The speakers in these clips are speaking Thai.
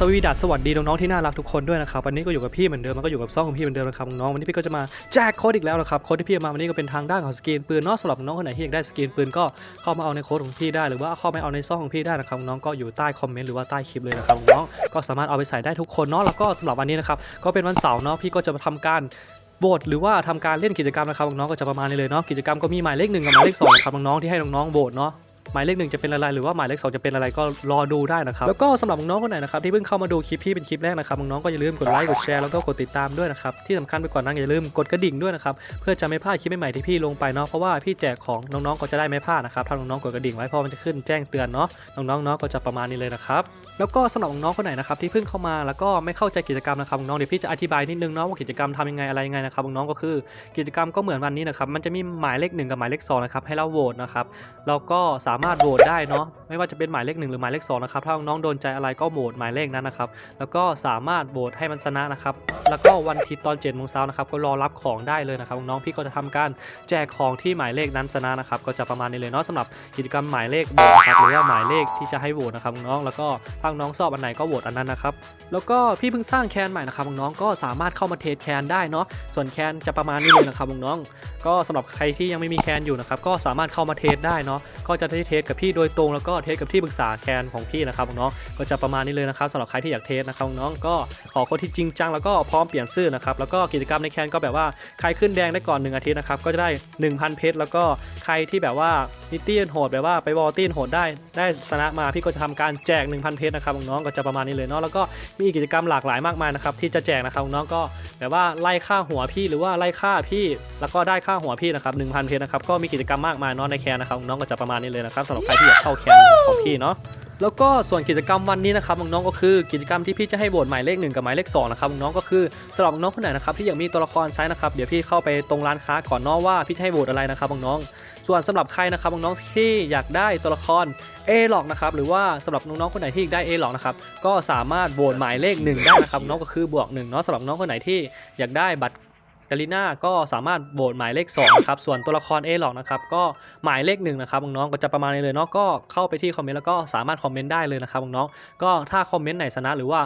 สวีดัสสวัสดีน้องๆที่น่ารักทุกคนด้วยนะครับวันนี้ก็อยู่กับพี่เหมือนเดิมมันก็อยู่กับซ่องของพี่เหมือนเดิมนะครับน้องวันนี้พี่ก็จะมาแจกโค้ดอีกแล้วนะครับโค้ดที่พี่มาวันนี้ก็เป็นทางด้านของสกรีนปืนเนาะสำหรับน้องคนไหนที่อยากได้สกรีนปืนก็เข้ามาเอาในโค้ดของพี่ได้หรือว่าเข้ามาเอาในซ่องของพี่ได้นะครับน้องก็อยู่ใต้คอมเมนต์หรือว่าใต้คลิปเลยนะครับน้องก็สามารถเอาไปใส่ได้ทุกคนเนาะแล้วก็สำหรับวันนี้นะครับก็เป็นวันเสาร์เนาะพี่ก็จะมาทำการโบทหรือว่าทำการเล่นกิจกรรมนะครับน้องก็จะประมาณนี้เลยเนาะกิจกรรมก็มีหมายเลขหนึ่งกับหมายเลขสองครับน้องๆที่ให้น้องๆโบทเนาะ หมายเลขหนึ่งจะเป็นอะไรหรือว่าหมายเลขสองจะเป็นอะไรก็รอดูได้นะครับแล้วก็สำหรับน้องคนไหนนะครับที่เพิ่งเข้ามาดูคลิปพี่เป็นคลิปแรกนะครับน้องก็อย่าลืมกดไลค์กดแชร์แล้วก็กดติดตามด้วยนะครับที่สำคัญไปกว่านั้นอย่าลืมกดกระดิ่งด้วยนะครับเพื่อจะไม่พลาดคลิปใหม่ๆที่พี่ลงไปเนาะเพราะว่าพี่แจกของน้องๆก็จะได้ไม่พลาดนะครับถ้าน้องๆกดกระดิ่งไว้เพราะมันจะขึ้นแจ้งเตือนเนาะน้องๆเนาะก็จะประมาณนี้เลยนะครับแล้วก็สำหรับน้องคนไหนนะครับที่เพิ่งเข้ามาแล้วก็ไม่เข้าใจกิจกรรมนะครับน้องเดี๋ยวพี่จะอธิบายนิดนึงเนาะว่ากิจกรรมทำยังไงอะไรยังไงนะครับน้องก็คือกิจกรรมก็เหมือนวันนี้นะครับมันจะมีหมายเลขหนึ่งกับหมายเลขสองนะครับให้เราโหวตนะครับเราก็สามารถโหวตได้เนาะไม่ว่าจะเป็นหมายเลขหนึ่งหรือหมายเลขสองนะครับถ้าน้องๆโดนใจอะไรก็โหวตหมายเลขนั้นนะครับ แล้วก็สามารถโหวตให้มันชนะนะครับ แล้วก็วันอาทิตย์ตอน7จ็ดโมงเช้านะครับก็รอรับของได้เลยนะครับน้องพี่ก็จะทำการแจกของที่หมายเลขนั้นชนะนะครับ ก็จะประมาณนี้เลยเนาะสำหรับกิจกรรมหมายเลขโหวตนะครับหรือว่าหมายเลขที่จะให้โหวตนะครับน้องแล้วก็ถ้าน้องชอบอันไหนก็โหวตอันนั้นนะครับแล้วก็พี่เพิ่งสร้างแคนใหม่นะครับน้องก็สามารถเข้ามาเทรดแคนได้เนาะส่วนแคนจะประมาณนี้เลยนะครับน้องก็สำหรับใครที่ยังไม่มีแคนอยู่นะครับก็สามารถเข้ามาเทสได้เนาะก็จะได้เทสกับพี่โดยตรงแล้วก็เทสกับที่ปรึกษาแคนของพี่นะครับน้องก็จะประมาณนี้เลยนะครับสำหรับใครที่อยากเทสนะครับน้องก็ขอคนที่จริงจังแล้วก็พร้อมเปลี่ยนชื่อนะครับแล้วก็กิจกรรมในแคนก็แบบว่าใครขึ้นแดงได้ก่อน1อาทิตย์นะครับก็จะได้ 1,000 เพชรแล้วก็ใครที่แบบว่านิตี้โหดแบบว่าไปวอลตี้โหดได้ได้ชนะมาพี่ก็จะทำการแจก 1,000 เพชรนะครับน้องก็จะประมาณนี้เลยเนาะแล้วก็มีกิจกรรมหลากหลายมากมายนะครับที่จะแจกนะครับน้องก็แบบว่าไล่ฆ่าหัวพี่หรือว่าไล่ฆ่าพี่ แล้วก็ได้ฆ่าหัวพี่นะครับ1,000 เพชรนะครับก็มีกิจกรรมมากมายเนาะในแคนนะครับน้องก็จะประมาณนี้เลยนะครับสำหรับใครที่อยากเข้าแคนของพี่เนาะแล้วก็ส่วนกิจกรรมวันนี้นะครับน้องๆก็คือกิจกรรมที่พี่จะให้โหวตหมายเลขหนึ่งกับหมายเลขสองนะครับน้องก็คือสำหรับน้องคนไหนนะครับที่อยากมีตัวละครใช้นะครับเดี๋ยวพี่เข้าไปตรงร้านค้าก่อนเนาะว่าพี่จะให้โหวตอะไรนะครับน้องๆส่วนสำหรับใครนะครับน้องๆที่อยากได้ตัวละครเอหลอกนะครับหรือว่าสำหรับน้องๆคนไหนที่อยากได้เอหลอกนะครับก็สามารถโหวตหมายเลขหนึ่งได้นะครับน้องก็คือบวกหนึ่งเนาะสำหรับน้องคนไหนที่อยากได้บัตร กาลิน่าก็สามารถโหวตหมายเลข2นะครับส่วนตัวละครเอหลอกนะครับก็หมายเลขหนึ่งนะครับน้องๆก็จะประมาณนี้เลยเนาะก็เข้าไปที่คอมเมนต์แล้วก็สามารถคอมเมนต์ได้เลยนะครับน้องๆก็ถ้าคอมเมนต์ไหนชนะหรือว่า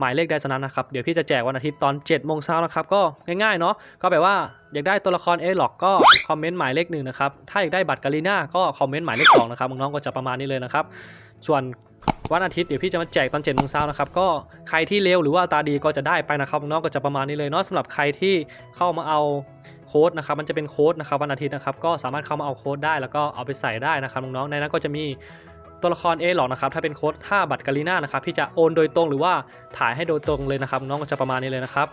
หมายเลขใดชนะนะครับเดี๋ยวพี่จะแจกวันอาทิตย์ตอน7จ็ดโมงเช้านะครับก็ง่ายๆเนาะก็แบบว่าอยากได้ตัวละครเอหลอกก็คอมเมนต์หมายเลขหนึ่งนะครับถ้าอยากได้บัตรกาลิน่าก็คอมเมนต์หมายเลขสองนะครับน้องๆก็จะประมาณนี้เลยนะครับส่วน วันอาทิตย์เดี๋ยวพี่จะมาแจกตอน7จ็ดโมงเช้านะครับก็ใครที่เร็วหรือว่าตาดีก็จะได้ไปนะครับน้องก็จะประมาณนี้เลยเนาะสำหรับใครที่เข้ามาเอาโค้ดนะครับมันจะเป็นโค้ดนะครับวันอาทิตย์นะครับก็สามารถเข้ามาเอาโค้ดได้แล้วก็เอาไปใส่ได้นะครับน้องๆในนั้นก็จะมีตัวละครเอหรอกนะครับถ้าเป็นโค้ดถ้าบัตรกาลิน่านะครับพี่จะโอนโดยตรงหรือว่าถ่ายให้โดยตรงเลยนะครับน้องก็จะประมาณนี้เลยนะครับ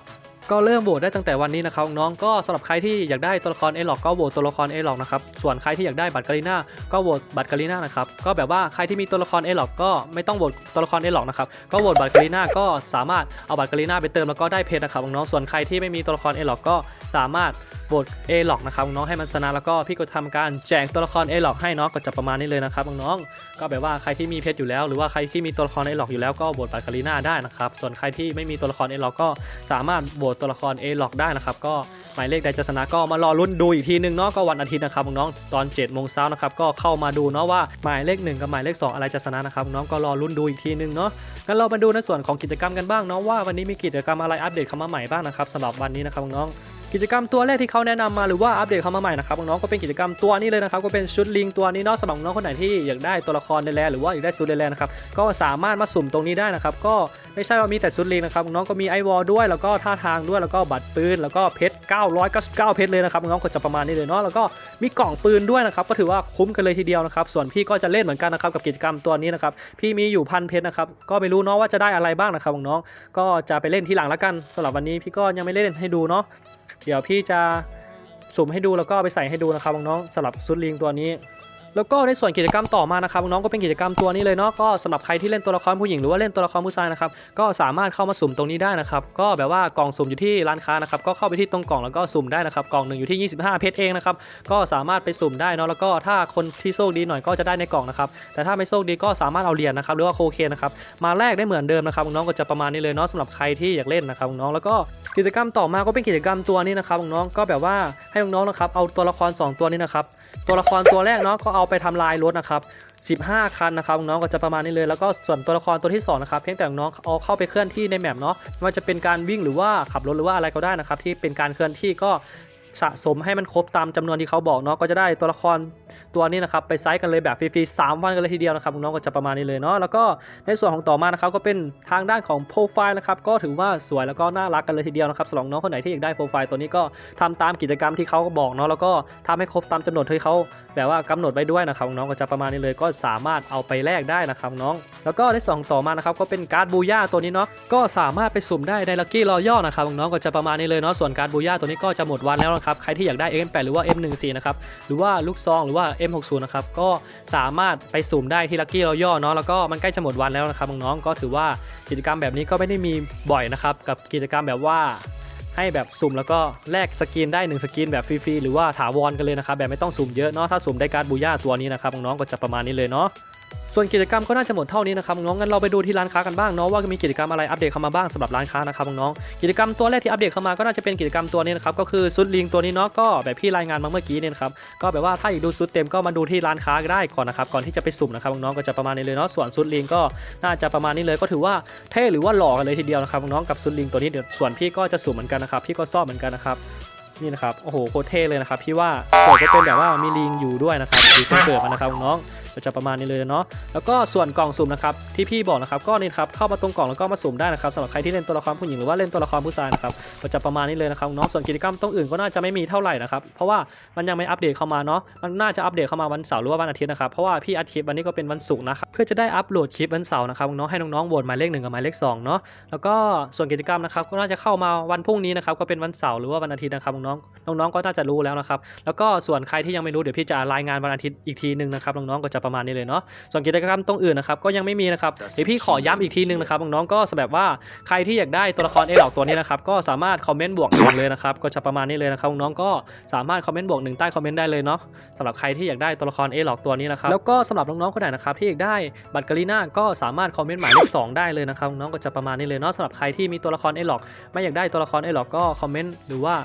ก็เริ่มโหวตได้ตั้งแต่วันนี้นะครับน้องก็สำหรับใครที่อยากได้ตัวละครเอหลอกก็โหวตตัวละครเอหลอกนะครับส่วนใครที่อยากได้บัตรกาลิน่าก็โหวตบัตรกาลิน่านะครับก็แบบว่าใครที่มีตัวละครเอหลอกก็ไม่ต้องโหวตตัวละครเอหลอกนะครับก็โหวตบัตรกาลิน่าก็สามารถเอาบัตรกาลิน่าไปเติมแล้วก็ได้เพชรนะครับน้องส่วนใครที่ไม่มีตัวละครเอหลอกก็สามารถโหวตเอหลอกนะครับน้องให้มันชนะแล้วก็พี่ก็ทำการแจกตัวละครเอหลอกให้เนาะก็จะประมาณนี้เลยนะครับน้องก็แบบว่าใครที่มีเพชรอยู่แล้ว หรือว่าใครที่มีตัวละครเอหลอกอยู่แล้วก็โหวตบัตรกาลิน่าได้นะครับส่วนใครที่ไม่มีตัวละครเอหลอกก็สามารถโหวตตัวละครเอหลอกได้นะครับ ก็หมายเลขใดจะชนะก็มารอลุ้นดูอีกทีนึงเนาะก็วันอาทิตย์นะครับน้องตอน7จ็ดโมงเช้านะครับก็เข้ามาดูเนาะว่าหมายเลขหนึ่งกับหมายเลขสองอะไรจะชนะนะครับน้องก็รอลุ้นดูอีกทีนึงเนาะงั้นเรามาดูในส่วนของกิจกรรมกันบ้างเนาะว่าวันนี้มีกิจกรรมอะไรอัปเดตเข้ามาใหม่บ้างนะครับสำหรับวันนี้นะครับน้อง กิจกรรมตัวแรกที่เขาแนะนำมาหรือว่าอัปเดตเข้ามาใหม่นะครับน้องก็เป็นกิจกรรมตัวนี้เลยนะครับก็เป็นชุดลิงตัวนี้เนาะสำหรับน้องคนไหนที่อยากได้ตัวละครในแลหรือว่าอยากได้ชุดในแลนะครับก็สามารถมาสุ่มตรงนี้ได้นะครับก็ไม่ใช่ว่ามีแต่ชุดลิงนะครับน้องก็มีไอวอลด้วยแล้วก็ท่าทางด้วยแล้วก็บัตรปืนแล้วก็เพชร 999 เพชรเลยนะครับน้องก็จะประมาณนี้เลยเนาะแล้วก็มีกล่องปืนด้วยนะครับก็ถือว่าคุ้มกันเลยทีเดียวนะครับส่วนพี่ก็จะเล่นเหมือนกันนะครับกับกิจกรรมตัวนี้นะครับพี่มีอยู่พันเพชรนะครับก็ไม่รู้เนาะว่าจะได้อะไรบ้างนะครับน้องก็จะไปเล่นทีหลังแล้วกันสำหรับวันนี้พี่ก็ยังไม่เล่นให้ดูเนาะ เดี๋ยวพี่จะสุ่มให้ดูแล้วก็ไปใส่ให้ดูนะครับน้องๆสำหรับซุดลิงตัวนี้ แล้วก็ในส่วนกิจกรรมต่อมานะครับน้องก็เป็นกิจกรรมตัวนี้เลยเนาะก็สำหรับใครที่เล่นตัวละครผู้หญิงหรือว่าเล่นตัวละครผู้ชายนะครับก็สามารถเข้ามาสุ่มตรงนี้ได้นะครับก็แบบว่ากล่องสุ่มอยู่ที่ร้านค้านะครับก็เข้าไปที่ตรงกล่องแล้วก็สุ่มได้นะครับกล่องหนึ่งอยู่ที่ 25 เพชรเองนะครับก็สามารถไปสุ่มได้เนาะแล้วก็ถ้าคนที่โชคดีหน่อยก็จะได้ในกล่องนะครับแต่ถ้าไม่โชคดีก็สามารถเอาเหรียญนะครับหรือว่าโคเคนนะครับมาแลกได้เหมือนเดิมนะครับน้องก็จะประมาณนี้เลยเนาะสำหรับใครที่อยากเล่นนะครับน้องแล้วก็กิจกรรมต่อมาก็เป็นกิจกรรมตัวนี้นะครับน้องก็แบบว่าให้น้องๆนะครับเอาตัวละครสองตัวนี้นะครับตัวละครตัวแรกเนาะก็เอาาไปทำลายรถนะครับ15 คันนะครับน้องก็จะประมาณนี้เลยแล้วก็ส่วนตัวละครตัวที่สองนะครับเพียงแต่น้องเอาเข้าไปเคลื่อนที่ในแมปเนาะไม่ว่าจะเป็นการวิ่งหรือว่าขับรถหรือว่าอะไรก็ได้นะครับที่เป็นการเคลื่อนที่ก็ สะสมให้มันครบตามจำนวนที่เขาบอกเนาะก็จะได้ตัวละครตัวนี้นะครับไปไซส์กันเลยแบบฟรีๆ3วันกันเลยทีเดียวนะครับน้องก็จะประมาณนี้เลยเนาะแล้วก็ในส่วนของต่อมานะครับก็เป็นทางด้านของโปรไฟล์นะครับก็ถือว่าสวยแล้วก็น่ารักกันเลยทีเดียวนะครับสำหรับน้องคนไหนที่อยากได้โปรไฟล์ตัวนี้ก็ทำตามกิจกรรมที่เขาบอกเนาะแล้วก็ทำให้ครบตามจำนวนที่เขาแบบว่ากำหนดไว้ด้วยนะครับน้องก็จะประมาณนี้เลยก็สามารถเอาไปแลกได้นะครับน้อง แล้วก็ในส่วนของต่อมานะครับก็เป็นการ์ดบูย่าตัวนี้เนาะก็สามารถไปสุ่มได้ในลัคกี้รอย่อนะครับน้องก็จะประมาณนี้เลยเนาะส่วนการ์ดบูย่าตัวนี้ก็จะหมดวันแล้วนะครับ ใครที่อยากได้ M8 หรือว่า M14 นะครับ หรือว่าลูกซองหรือว่า M60 นะครับ ก็สามารถไปสุ่มได้ที่ลัคกี้รอย่อเนาะ แล้วก็มันใกล้จะหมดวันแล้วนะครับน้องๆ ก็ถือว่ากิจกรรมแบบนี้ก็ไม่ได้มีบ่อยนะครับ กับกิจกรรมแบบว่าให้แบบสุ่มแล้วก็แลกสกินได้ 1 สกินแบบฟรีๆ หรือว่าถาวรกันเลยนะครับ แบบไม่ต้องสุ่มเยอะเนาะ ถ้าสุ่มได้การบูย่าตัวนี้นะครับน้องๆ ก็จะประมาณนี้เลยเนาะ ส่วนกิจกรรมก็น่าจะหมดเท่านี้นะครับน้องงั้นเราไปดูที่ร้านค้ากันบ้างเนาะว่ามีกิจกรรมอะไรอัปเดตเข้ามาบ้างสำหรับร้านค้านะครับน้องกิจกรรมตัวแรกที่อัปเดตเข้ามาก็น่าจะเป็นกิจกรรมตัวนี้นะครับก็คือซุดลิงตัวนี้เนาะก็แบบพี่รายงานมาเมื่อกี้เนี่ยครับก็แบบว่าถ้าอยากดูซุดเต็มก็มาดูที่ร้านค้าได้ก่อนนะครับก่อนที่จะไปสุ่มนะครับน้องก็จะประมาณนี้เลยเนาะส่วนซุดลิงก็น่าจะประมาณนี้เลยก็ถือว่าเท่หรือว่าหล่อกันเลยทีเดียวนะครับน้องกับซุดลิงตัวนี้เดี๋ยวส่วนพี่ก็จะสุ่มเหมือนกันนะครับพี่ก็ซ่อมเหมือนกันนะครับนี่นะครับโอ้โหโคตรเท่เลยนะครับพี่ว่าเกิดก็เป็นแบบว่ามีลิงอยู่ด้วยนะครับอยู่งเกิดมันนะครับน้อง ก็จะประมาณนี้เลยเนาะแล้วก็ส่วนกล่องสุ่มนะครับที่พี่บอกนะครับก็นี่ครับเข้ามาตรงกล่องแล้วก็มาสุ่มได้นะครับสำหรับใครที่เล่นตัวละครผู้หญิงหรือว่าเล่นตัวละครผู้ชายนะครับก็จะประมาณนี้เลยนะครับเน้องส่วนกิจกรรมตรงอื่นก็น่าจะไม่มีเท่าไหร่นะครับเพราะว่ามันยังไม่อัปเดตเข้ามาเนาะมันน่าจะอัปเดตเข้ามาวันเสาร์หรือว่าวันอาทิตย์นะครับเพราะว่าพี่อัดคลิปวันนี้ก็เป็นวันศุกร์นะครับเพื่อจะได้อัปโหลดคลิปวันเสาร์นะครับน้องๆให้น้องๆโหวตหมายเลขหนึ่งกับหมายเลขสองเนาะแล้วก็ส่วนกิจกรรมนะครับก็น่าจะเข้ามาวันพรุ่งนี้นะครับก็เป็นวันเสาร์หรือว่าวันอาทิตย์นะครับน้องๆน้องๆก็น่าจะรู้แล้วนะครับแล้วก็ส่วนใครที่ยังไม่รู้เดี๋ยวพี่จะรายงานวันอาทิตย์อีกทีหนึ่งนะครับน้องๆก็จะประมาณนี้เลยเนาะส่วนกิจกรรมตรงอื่นนะครับก็ยังไม่มีนะครับเดี๋ยวพี่ขอย้ำอีกทีหนึ่งนะครับน้องๆก็แบบว่าใครที่อยากได้ตัวละครเอหลอกตัวนี้นะครับก็สามารถคอมเมนต์บวกหนึ่งเลยนะครับก็จะประมาณนี้เลยนะครับน้องๆก็สามารถคอมเมนต์บวกหนึ่งใต้คอมเมนต์ได้เลยเนาะสำหรับใครที่อยากได้ตัวละครเอหลอกตัวนี้นะครับแล้วก็สำหรับน้องๆคนไหนนะครับที่อยากได้บัตรกาลีน่าก็สามารถคอมเมนต์หมายเลขสองได้เลยนะครับน้องๆก็จะประมาณนี้เลยเนาะสำหรับใครที่มีตัวละครเอหลอกไม่อยากได้ตัวละครเอหลอกก็คอมเมนต์หรือว่า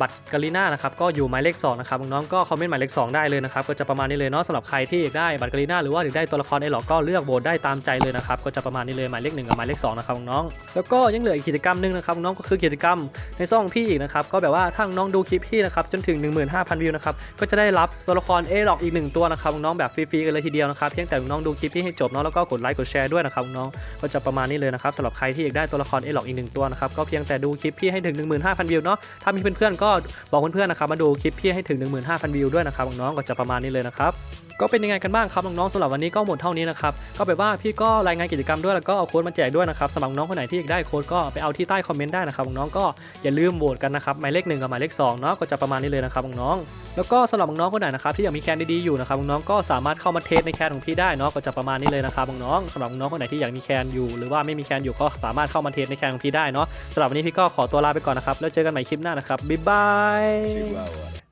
บัตรกาลีน่านะครับก็อยู่หมายเลข2นะครับน้องๆก็คอมเมนต์หมายเลข2ได้เลยนะครับก็จะประมาณนี้เลยเนาะสำหรับใครที่อยากได้บัตรกาลีน่าหรือว่าอยากได้ตัวละครเอหลอกก็เลือกโหวตได้ตามใจเลยนะครับก็จะประมาณนี้เลยหมายเลข1กับหมายเลข2นะครับน้องแล้วก็ยังเหลืออีกกิจกรรมหนึงนะครับน้องก็คือกิจกรรมในช่องพี่อีกนะครับก็แบบว่าถ้าน้องดูคลิปพี่นะครับจนถึง 15,000 วิวนะครับก็จะได้รับตัวละครเอหลอกอีกหนึ่งตัวนะครับน้องแบบฟรีๆกันเลยทีเดียวนะครับเพียงแต่น้องดูคลิปพี่ให้จบเนาะแล้วก็กดไลค์กดแชร์ด้วยนะครับน้องก็จะประมาณนี้เลยนะครับสำหรับใครที่อยากได้ตัวละครเอหลอกอีกหนึ่งตัวนะครับก็เพียงแต่ดูคลิปพี่ให้ถึง 15,000 วิวเนาะถ้ามีเพื่อนๆกบอกเพื่อนๆนะครับมาดูคลิปพี่ให้ถึง 15,000 วิวด้วยนะครับน้องๆก็จะประมาณนี้เลยนะครับ ก็เป็นยังไงกันบ้างครับน้องๆสำหรับวันนี้ก็หมดเท่านี้นะครับก็แบบว่าพี่ก็รายงานกิจกรรมด้วยแล้วก็เอาโค้ดมาแจกด้วยนะครับสำหรับน้องคนไหนที่อยากได้โค้ดก็ไปเอาที่ใต้คอมเมนต์ได้นะครับน้องก็อย่าลืมโหวตกันนะครับหมายเลขหนึ่งกับหมายเลขสองเนาะก็จะประมาณนี้เลยนะครับน้องๆแล้วก็สำหรับน้องคนไหนนะครับที่อยากมีแคนดีๆอยู่นะครับน้องๆก็สามารถเข้ามาเทสในแคนของพี่ได้เนาะก็จะประมาณนี้เลยนะครับน้องๆสำหรับน้องคนไหนที่อยากมีแคนอยู่ หรือว่าไม่มีแคนอยู่ก็สามารถเข้ามาเทสในแคนของพี่ได้เนาะสำหรับวันนี้พี่ก็ขอตัวลาไปก่อนนะครับแล้วเจอกันใหม่คลิปหน้านะครับบ๊ายบาย